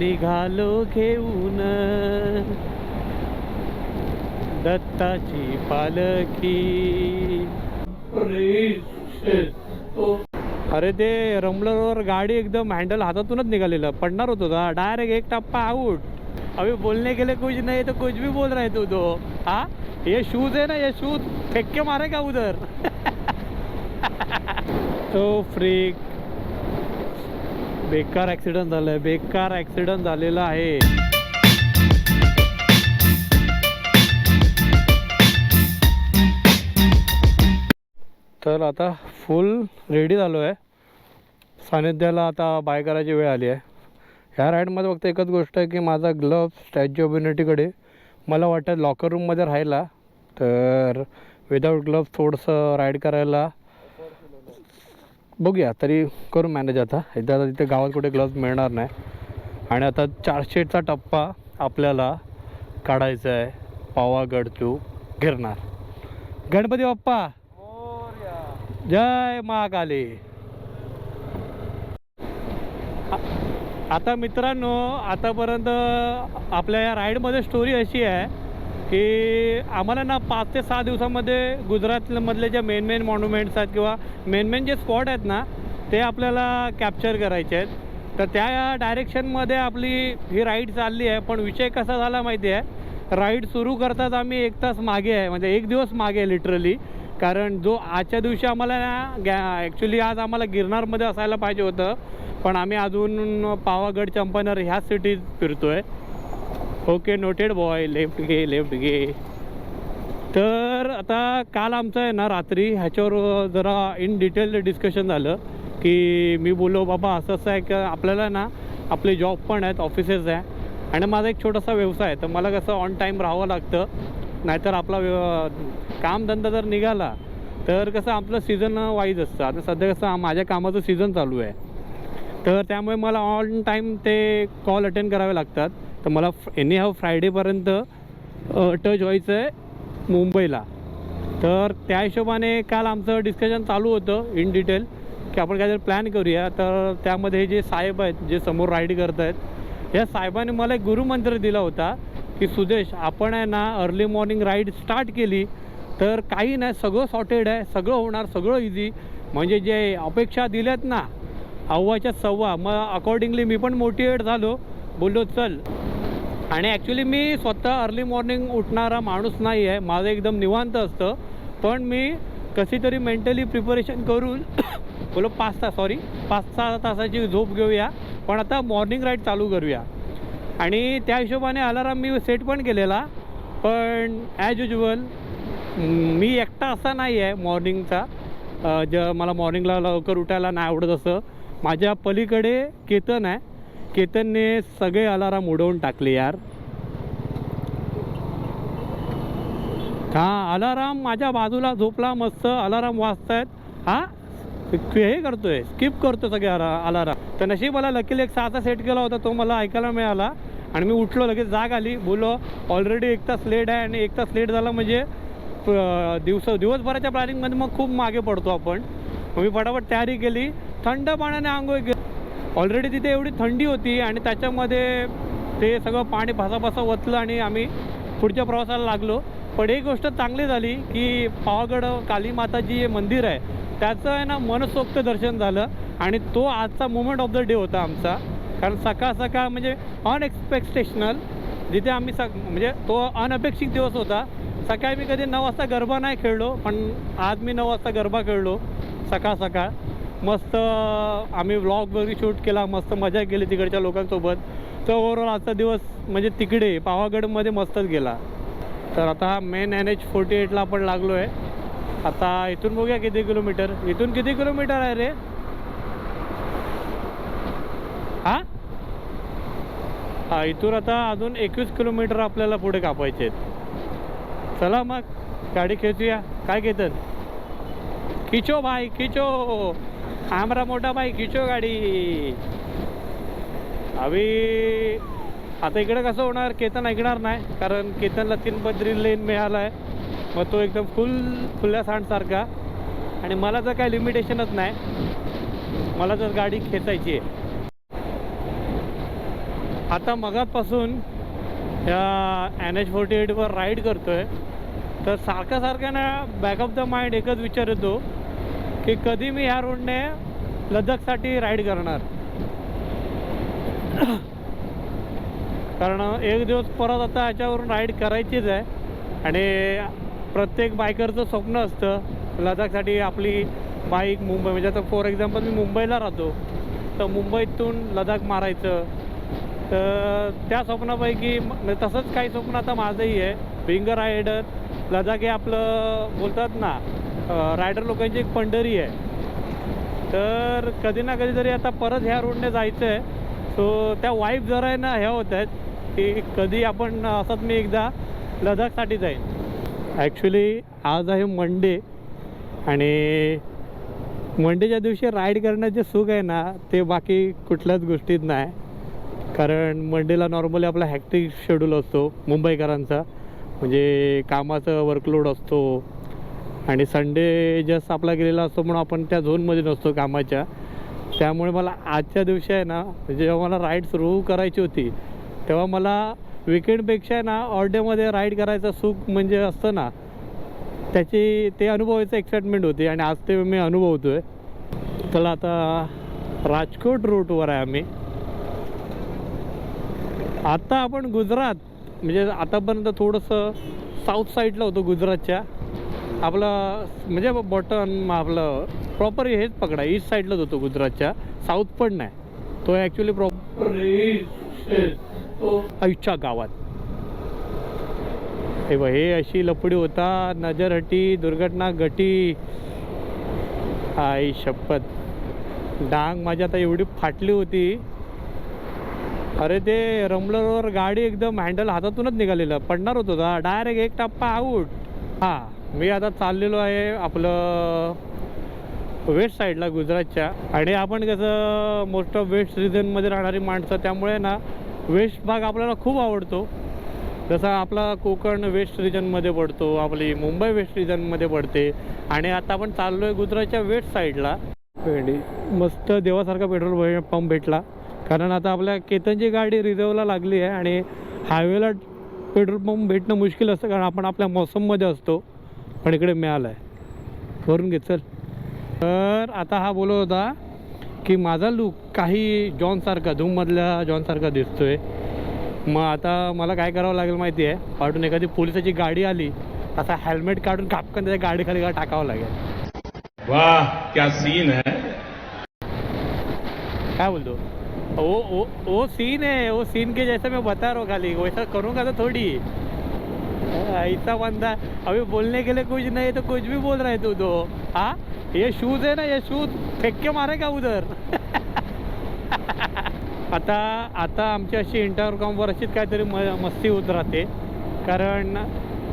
निघालो घेऊन. दत्ताची पालखी. अरे ते रमलरवर गाडी एकदम हँडल हातातूनच निघालेलं. पडणार होतो का डायरेक्ट एक टप्पा आउट अभी बोलने के लिए कुछ नहीं तो कुछ भी बोल रहे तू. तो हाँ ये शूज है ना ये शूज फेक्के मारे का उधर? तो फ्रीक बेकार ॲक्सिडंट झालं आहे बेकार ॲक्सिडंट झालेला आहे. तर आता फुल रेडी झालो आहे सानिध्याला आता बाय करायची वेळ आली आहे. ह्या राईडमध्ये फक्त एकच गोष्ट आहे की माझा ग्लव स्टॅच्यू ऑफ युनिटीकडे मला वाटतं लॉकर रूममध्ये राहिला. तर विदाऊट ग्लव्स थोडंसं राईड करायला बघूया तरी करू मॅनेज आता. एकदा आता तिथे गावात कुठे ग्लव्ज मिळणार नाही. आणि आता चारशेचा टप्पा आपल्याला काढायचा आहे. पावागड टू गिरणार गणपती बाप्पा! जय महाकाली! आता मित्रांनो आतापर्यंत आपल्या या राईडमध्ये स्टोरी अशी आहे की आम्हाला ना पाच ते सहा दिवसामध्ये गुजरातमधले जे मेन मेन मॉन्युमेंट्स आहेत किंवा मेन मेन जे स्पॉट आहेत ना ते आपल्याला कॅप्चर करायचे आहेत. तर त्या डायरेक्शनमध्ये आपली ही राईड चालली आहे. पण विषय कसा झाला माहिती आहे राईड सुरू करताच आम्ही एक तास मागे आहे. म्हणजे एक दिवस मागे आहे लिटरली कारण जो आजच्या दिवशी आम्हाला ना गॅ ॲक्च्युली आज आम्हाला गिरनारमध्ये असायला पाहिजे होतं. पण आम्ही अजून पावागड चंपनर ह्या सिटीत फिरतो आहे ओके नोटेड बॉय लेफ्ट घे लेफ्ट घे. तर आता काल आमचं आहे ना रात्री ह्याच्यावर जरा इन डिटेल डिस्कशन झालं की मी बोललो बाबा असं असं आहे की? आपल्याला ना आपले जॉब पण आहेत ऑफिसेस आहे. आणि माझा एक छोटासा व्यवसाय आहे. तर मला कसं ऑन टाईम राहावं लागतं. नाहीतर आपला व्यव कामधंदा जर निघाला तर कसं आपलं सीझन वाईज असतं. आता सध्या कसं माझ्या कामाचं सीझन चालू आहे. तर त्यामुळे मला ऑन टाईम ते कॉल अटेंड करावे लागतात. तर मला एनी हाव फ्रायडेपर्यंत टच व्हायचं आहे मुंबईला. तर त्या हिशोबाने काल आमचं डिस्कशन चालू होतं इन डिटेल की आपण काहीतरी प्लॅन करूया. तर त्यामध्ये जे साहेब आहेत जे समोर राईड करत आहेत या साहेबाने मला एक गुरुमंत्र दिला होता की सुदेश आपण आहे ना अर्ली मॉर्निंग राईड स्टार्ट केली तर काही नाही सगळं सॉर्टेड आहे सगळं होणार सगळं इझी म्हणजे जे अपेक्षा दिल्यात ना अव्वाच्या सव्वा मग अकॉर्डिंगली मी पण मोटिवेट झालो. बोललो चल आणि ॲक्च्युली मी स्वतः अर्ली मॉर्निंग उठणारा माणूस नाही आहे. माझं एकदम निवांत असतं. पण मी कशी तरी मेंटली प्रिपरेशन करून बोलो पाच तास सॉरी पाच सहा तासाची झोप घेऊया. पण आता मॉर्निंग राईड चालू करूया. आणि त्या हिशोबाने अलाराम मी सेट पण केलेला. पण ॲज युजल मी एकटा असा नाही आहे मॉर्निंगचा ज मला मॉर्निंगला लवकर उठायला नाही आवडत असं. माझ्या पलीकडे केतन आहे. केतनने सगळे अलाराम उडवून टाकले यार. हा अलाराम माझ्या बाजूला झोपला मस्त अलाराम वाजतायत. हां? हे करतोय स्किप करतो सगळे अला अलाराम. तर नशीब मला लकीली एक सहाचा सेट केला होता तो मला ऐकायला मिळाला. आणि मी उठलो लगेच जाग आली. बोललो ऑलरेडी एक तास लेट आहे आणि एक तास लेट झाला म्हणजे दिवस दिवसभराच्या प्लॅनिंगमध्ये मग खूप मागे पडतो आपण. मग मी फटाफट तयारी केली. थंड पाण्याने आंघोळ केली. ऑलरेडी तिथे एवढी थंडी होती आणि त्याच्यामध्ये ते सगळं पाणी भासाभासा वतलं आणि आम्ही पुढच्या प्रवासाला लागलो. पण एक गोष्ट चांगली झाली की पावागड काली माताजी हे मंदिर आहे त्याचं आहे ना मनसोक्त दर्शन झालं आणि तो आजचा मोमेंट ऑफ द डे होता आमचा. कारण सकाळ सकाळ म्हणजे अनएक्सपेक्टेशनल जिथे आम्ही स म्हणजे तो अनपेक्षित दिवस होता. सकाळी मी कधी नऊ वाजता गरबा नाही खेळलो पण आज मी नऊ वाजता गरबा खेळलो सकाळ सकाळ. मस्त आम्ही व्लॉग वगैरे शूट केला मस्त मजा केली तिकडच्या लोकांसोबत. तर ओवरऑल आजचा दिवस म्हणजे तिकडे पावागडमध्ये मस्तच गेला. तर आता मेन एन एच फोर्टी एटला आपण लागलो आहे आता इथून बघूया किती किलोमीटर इथून किती किलोमीटर आहे रे? हा? हा इथून आता अजून एकवीस किलोमीटर आपल्याला पुढे कापायचे आहेत. चला मग गाडी खेचूया. काय घेतात? खिचो भाई खिचो आमरा मोठा भाई खिचो गाडी. अभि आता इकडं कसं होणार केतन ऐकणार नाही कारण केतनला तीन पदरी लेन मिळाला आहे मग तो एकदम फुल खुल्या सांडसारखा आणि मला तर काय लिमिटेशनच नाही. मला तर गाडी खेचायची आहे. आता मगापासून या एन एच फोर्टी एटवर राईड करतो आहे तर सारखं सारखं ना बॅक ऑफ द माइंड एकच विचार येतो की कधी मी ह्या रोडने लद्दाखसाठी राईड करणार. कारण एक दिवस परत आता याच्यावरून राईड करायचीच आहे. आणि प्रत्येक बायकरचं स्वप्न असतं लदाखसाठी आपली बाईक मुंबई म्हणजे आता फॉर एक्झाम्पल मी मुंबईला राहतो तर मुंबईतून लडाख मारायचं. तर त्या स्वप्नापैकी तसंच काही स्वप्न आता माझंही आहे. बिंग रायडर लडाख हे आपलं बोलतात ना रायडर लोकांची एक पंढरी आहे. तर कधी ना कधीतरी आता परत ह्या रोडने जायचं आहे सो त्या वाईफ जरा आहे ना ह्या होत आहेत की कधी आपण असंच मी एकदा लडाखसाठी जाईन. ॲक्च्युली आज आहे मंडे आणि मंडेच्या दिवशी राईड करण्याचे सुख आहे ना ते बाकी कुठल्याच गोष्टीत नाही. कारण मंडेला नॉर्मली आपला हॅक्टिक शेड्यूल असतो मुंबईकरांचा. म्हणजे कामाचं वर्कलोड असतो आणि संडे जस्ट आपला गेलेला असतो म्हणून आपण त्या झोनमध्ये नसतो कामाच्या. त्यामुळे मला आजच्या दिवशी आहे ना जेव्हा मला राईड सुरू करायची होती तेव्हा मला विकेंडपेक्षा आहे ना ऑर्डेमध्ये राईड करायचं सुख म्हणजे असतं ना त्याची ते अनुभवायचं एक्साइटमेंट होती आणि आज ते मी अनुभवतो आहे चला आता राजकोट रूटवर आहे आम्ही. आता आपण गुजरात म्हणजे आतापर्यंत थोडंसं साऊथ साईडला होतो गुजरातच्या. आपलं म्हणजे बॉटन आपलं प्रॉपर हेच पकडा. ईस्ट साईडलाच होतो गुजरातच्या. साऊथ पण नाही. तो ॲक्च्युली प्रॉपर आयुष्या गावात. हे बघ हे अशी लपडी होता नजर हटी दुर्घटना घटी. आई शपथ. डांग माझी आता एवढी फाटली होती. अरे ते रमलरवर गाडी एकदम हँडल हातातूनच निघालेलं. पडणार होतो होता डायरेक्ट एक टप्पा आऊट हां. मी आता चाललेलो आहे आपलं वेस्ट साईडला गुजरातच्या. आणि आपण कसं मोस्ट ऑफ वेस्ट रिजनमध्ये राहणारी माणसं त्यामुळे ना वेस्ट भाग आपल्याला खूप आवडतो. जसा आपला कोकण वेस्ट रिजनमध्ये पडतो आपली मुंबई वेस्ट रिजनमध्ये पडते. आणि आता आपण चाललो आहे गुजरातच्या वेस्ट साईडला. मस्त देवासारखा पेट्रोल पंप भेटला. कारण आता आपल्या केतनची गाडी रिझर्वला लागली आहे आणि हायवेला पेट्रोल पंप भेटणं मुश्किल असतं कारण आपण आपल्या मोसममध्ये असतो. पण इकडे मिळालं आहे भरून घे चल. तर आता हा बोलत होता की माझा लूक काही जॉनसारखा धूममधल्या जॉनसारखा दिसतोय. मग आता मला काय करावं लागेल माहिती आहे? पाठून एखादी पोलिसाची गाडी आली असा हेल्मेट काढून कापकन त्याच्या गाडीखाली का टाकावं लागेल. वाह क्या सीन है. क्या बोल दो वो वो वो सीन है वो सीन के जैसा मैं बता रहा हूँ खाली. वैसा करूँगा तो थोड़ी. ऐसा बंदा अभी बोलने के लिए कुछ नहीं तो कुछ भी बोल रहे तू तो. हाँ? ये शूज है ना ये शूज फेंक के मारेगा उधर? आता आता आमची अशी इंटरकॉमवर अशीच काहीतरी म मस्ती होत राहते. कारण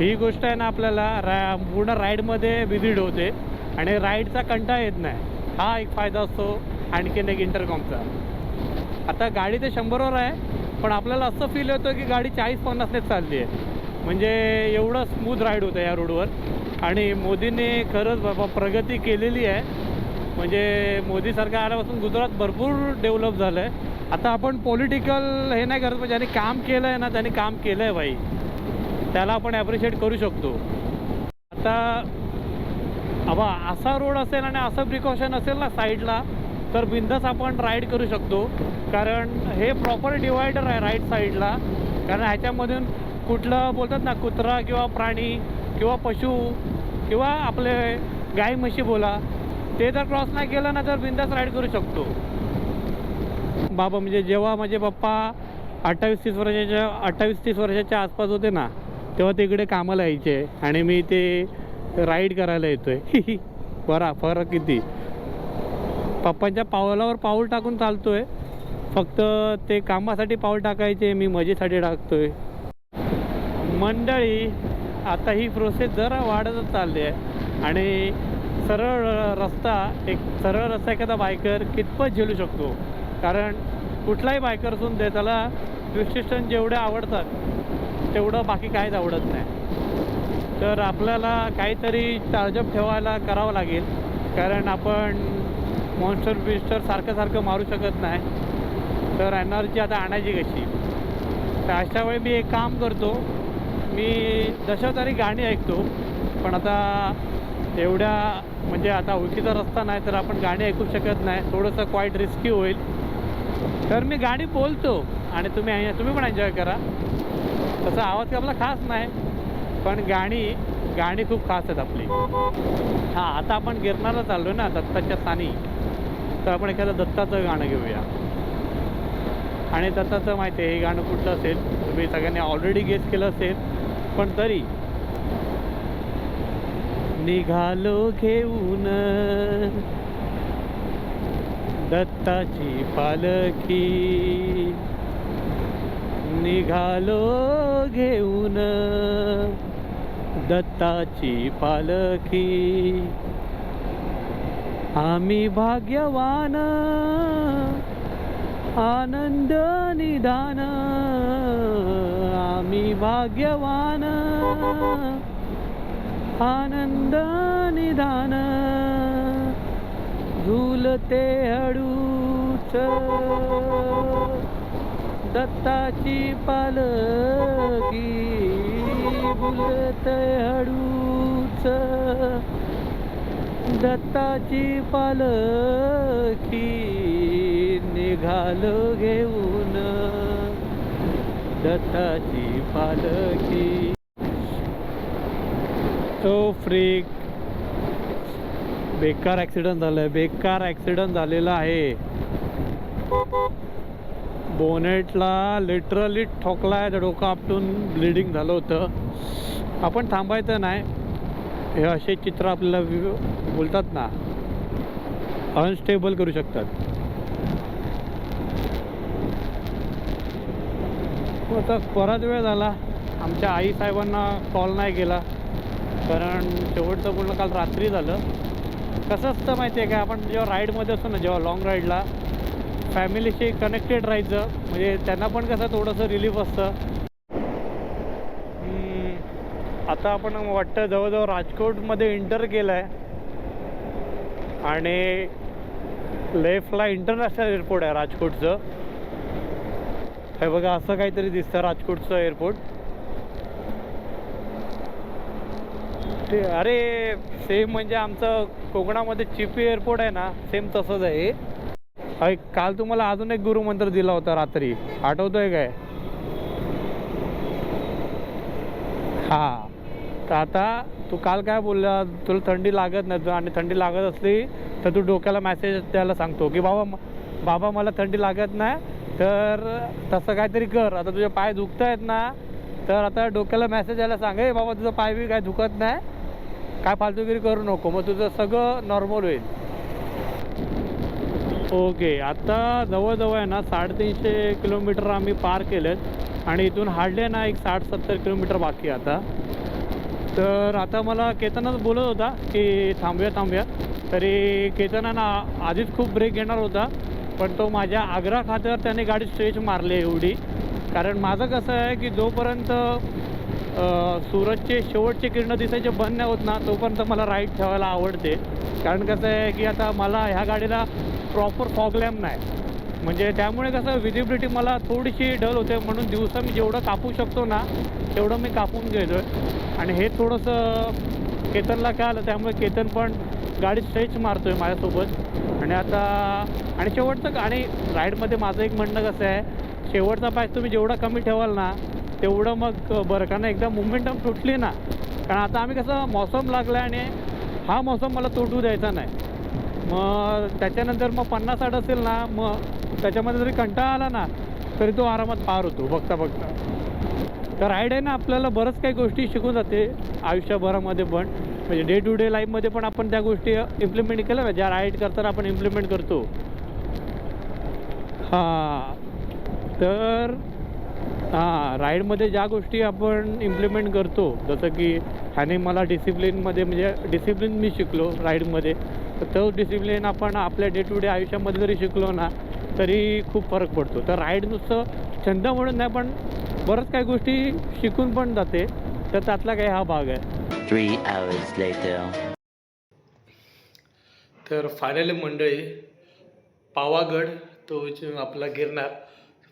ही गोष्ट आहे ना आपल्याला रा पूर्ण राईडमध्ये विजिट होते. आणि राईडचा कंटाळा येत नाही. हा एक फायदा असतो आणखीन एक इंटरकॉमचा आता गाडी ते शंभरवर आहे पण आपल्याला असं फील होतं की गाडी चाळीस पन्नासनेच चालली आहे. म्हणजे एवढं स्मूथ राईड होतं या रोडवर आणि मोदींनी खरंच बाबा प्रगती केलेली आहे. म्हणजे मोदी सरकार आल्यापासून गुजरात भरपूर डेव्हलप झालं आहे आता आपण पॉलिटिकल हे नाही करत पण ज्यांनी काम केलं आहे ना त्यांनी काम केलं आहे बाई त्याला आपण ॲप्रिशिएट करू शकतो. आता अबा असा रोड असेल आणि असं प्रिकॉशन असेल ना साईडला तर बिंदास आपण राईड करू शकतो. कारण हे प्रॉपर डिवायडर आहे राईट साईडला कारण ह्याच्यामधून कुठलं बोलतात ना कुत्रा किंवा प्राणी किंवा पशु किंवा आपले गाय म्हशी बोला ते जर क्रॉस नाही केलं ना तर बिंदास राईड करू शकतो. बाबा म्हणजे जेव्हा माझे पप्पा अठ्ठावीस तीस वर्षाच्या अठ्ठावीस तीस वर्षाच्या आसपास होते ना तेव्हा ते इकडे कामाला यायचे आणि मी ते राईड करायला येतोय. बरा फरक किती? पप्पांच्या पावलावर पाऊल टाकून चालतोय. फक्त ते कामासाठी पाऊल टाकायचे मी मजेसाठी टाकतोय. मंडळी आता ही प्रोसेस जरा वाढतच चालली आहे. आणि सरळ रस्ता एक सरळ रस्ता एखादा बायकर कितपत झेलू शकतो? कारण कुठलाही बायकर असून दे त्याला विशिष्टन जेवढे आवडतात तेवढं बाकी काहीच आवडत नाही. तर आपल्याला काहीतरी चार्जअप ठेवायला करावं लागेल. कारण आपण मॉन्स्टर बिस्टर सारखं सारखं मारू शकत नाही. तर एनर्जी आता आणायची कशी? तर अशा वेळी मी एक काम करतो. मी दशावतारी गाणी ऐकतो पण आता एवढ्या म्हणजे आता ओळखीचा रस्ता नाही तर आपण गाणी ऐकू शकत नाही. थोडंसं क्वाईट रिस्की होईल. तर मी गाणी बोलतो आणि तुम्ही तुम्ही पण एन्जॉय करा. तसा आवाज आपला खास नाही पण गाणी गाणी खूप खास आहेत आपली. हां आता आपण गिरणारला चाललो ना दत्ताच्या स्थानी तर आपण एखादं दत्ताचं गाणं घेऊया. आणि दत्ताचं माहिती आहे हे गाणं कुठलं असेल? तुम्ही सगळ्यांनी ऑलरेडी गेस केलं असेल. पण तरी निघालो घेऊन. दत्ताची पालखी. निघालो घेऊन. दत्ताची पालखी. आम्ही भाग्यवान. आनंद निदान आम्ही भाग्यवान. आनंद निदान झुलते हळूच. दत्ताची पालकी बुलते हळूच. दत्ताची पालखी निघालो घेऊन. दत्ताची पालखी. तो फ्रीक. बेकार ॲक्सिडेंट झालाय. बेकार ॲक्सिडेंट झालेला आहे. बोनेटला लिटरली ठोकलाय डोकं आपटून ब्लिडिंग झालं होतं. आपण थांबायचं नाही. हे असे चित्र आपल्याला बोलतात ना. अनस्टेबल करू शकतात. आता बराच वेळ झाला. आमच्या आई साहेबांना कॉल नाही केला. कारण शेवटचं बोलणं काल रात्री झालं. कसं असतं माहिती आहे का? आपण जेव्हा राईडमध्ये असतो ना जेव्हा लॉंग राईडला फॅमिलीशी कनेक्टेड राहायचं. म्हणजे त्यांना पण कसं थोडंसं रिलीफ असतं. आता आपण वाटतं जवळजवळ राजकोटमध्ये इंटर केलं आहे आणि लेफ्टला इंटरनॅशनल एअरपोर्ट आहे राजकोटचं. हे बघा असं काहीतरी दिसतं राजकोटचं एअरपोर्ट ते अरे सेम म्हणजे आमचं कोकणामध्ये चिपी एअरपोर्ट आहे ना सेम तसंच आहे. अरे काल तुम्हाला अजून एक गुरुमंत्र दिला होता रात्री. आठवतोय काय? हा. तर आता तू काल काय बोलला? तुला थंडी लागत नाही आणि थंडी लागत असली तर तू डोक्याला मेसेज द्यायला सांगतो की बाबा बाबा मला थंडी लागत नाही तर तसं काहीतरी कर. आता तुझे पाय दुखत आहेत ना तर आता डोक्याला मेसेज यायला सांग "ए बाबा तुझं पाय बी काय दुखत नाही. काय फालतूगिरी करू नको. मग तुझं सगळं नॉर्मल होईल. ओके आता जवळजवळ आहे ना साडेतीनशे किलोमीटर आम्ही पार केलेत. आणि इथून हाडले ना एक साठ सत्तर किलोमीटर बाकी आता. तर आता मला केतनच बोलत होता की थांबूया थांबूया. तरी केतनानं आधीच खूप ब्रेक घेणार होता. पण तो माझ्या आग्रा खात्यावर त्याने गाडी स्ट्रेच मारली एवढी. कारण माझं कसं आहे की जोपर्यंत सूरजचे शेवटचे किरणं दिसायचे बंद नाही होत ना तोपर्यंत मला राईट ठेवायला आवडते. कारण कसं आहे की आता मला ह्या गाडीला प्रॉपर फॉग लॅम्प नाही. म्हणजे त्यामुळे कसं विजिबिलिटी मला थोडीशी डल होते. म्हणून दिवसा मी जेवढं कापू शकतो ना तेवढं मी कापून घेतो आहे आणि हे थोडंसं केतनला काय आलं त्यामुळे केतन पण गाडी स्ट्रेच मारतो आहे माझ्यासोबत. आणि आता आणि शेवटचं आणि राईडमध्ये माझं एक म्हणणं कसं आहे शेवटचा पाय तुम्ही जेवढा कमी ठेवाल ना तेवढं मग बरं कारण एकदा मुमेंटम तुटली ना. कारण आता आम्ही कसं मौसम लागला आणि हा मौसम मला तुटू द्यायचा नाही. मग त्याच्यानंतर मग पन्नास साठ असेल ना मग त्याच्यामध्ये जरी कंटाळा आला ना तरी तो आरामात पार होतो बघता बघता. तर राईड आहे ना आपल्याला बरंच काही गोष्टी शिकून जाते आयुष्यभरामध्ये पण. म्हणजे डे टू डे लाईफमध्ये पण आपण त्या गोष्टी इम्प्लिमेंट केल्या ना ज्या राईड करताना आपण इम्प्लिमेंट करतो. हां. तर हां राईडमध्ये ज्या गोष्टी आपण इम्प्लिमेंट करतो जसं की ह्याने मला डिसिप्लिनमध्ये म्हणजे डिसिप्लिन मी शिकलो राईडमध्ये तर तो डिसिप्लिन आपण आपल्या डे टू डे आयुष्यामध्ये जरी शिकलो ना तरी खूप फरक पडतो. तर राईड नुसतं छंद म्हणून नाही पण बरंच काही गोष्टी शिकून पण जाते. तर त्यातला काही हा भाग आहे. थ्री आवर्स लेटर तर फायनली मंडळी पावागड तो आपला गिरणार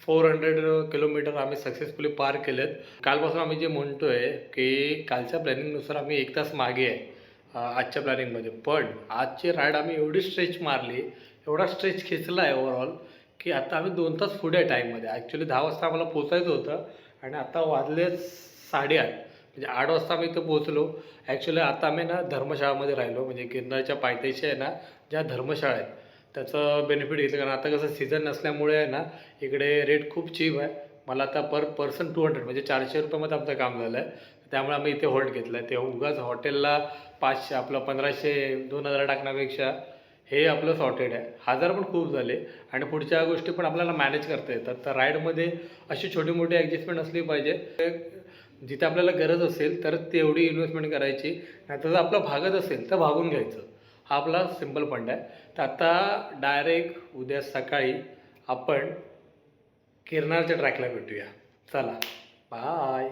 फोर हंड्रेड किलोमीटर आम्ही सक्सेसफुली पार केलेत. कालपासून आम्ही जे म्हणतो आहे की कालच्या प्लॅनिंगनुसार आम्ही एक तास मागे आहे आजच्या प्लॅनिंगमध्ये पण आजची राईड आम्ही एवढी स्ट्रेच मारली एवढा स्ट्रेच खेचला आहे ओव्हरऑल की आता आम्ही दोन तास पुढे आहे टाईममध्ये ॲक्च्युली दहा वाजता आम्हाला पोचायचं होतं आणि आता वाजले साडेआठ. म्हणजे आठ वाजता आम्ही इथं पोहोचलो. ॲक्च्युली आता आम्ही ना धर्मशाळामध्ये राहिलो. म्हणजे गिरनारच्या पायथ्याशी आहे ना ज्या धर्मशाळा आहेत त्याचं बेनिफिट घेतलं. कारण आता कसं सीझन नसल्यामुळे आहे ना इकडे रेट खूप चीप आहे. मला आता पर पर्सन टू हंड्रेड म्हणजे चारशे रुपयामध्ये आमचं काम झालं आहे. त्यामुळे आम्ही इथे होल्ड घेतलं आहे. ते उगाच हॉटेलला पाचशे आपलं पंधराशे दोन हजार टाकण्यापेक्षा हे आपलं सॉर्टेड आहे. हजार पण खूप झाले. आणि पुढच्या गोष्टी पण आपल्याला मॅनेज करता येतात. तर राईडमध्ये अशी छोटी मोठी ॲडजस्टमेंट असली पाहिजे. जिथे आपल्याला गरज असेल तर तेवढी इन्व्हेस्टमेंट करायची. नाहीतर जर आपलं भागत असेल तर भागून घ्यायचं. हा आपला सिंपल फंड आहे. तर आता डायरेक्ट उद्या सकाळी आपण किरणारच्या ट्रॅकला भेटूया. चला. बाय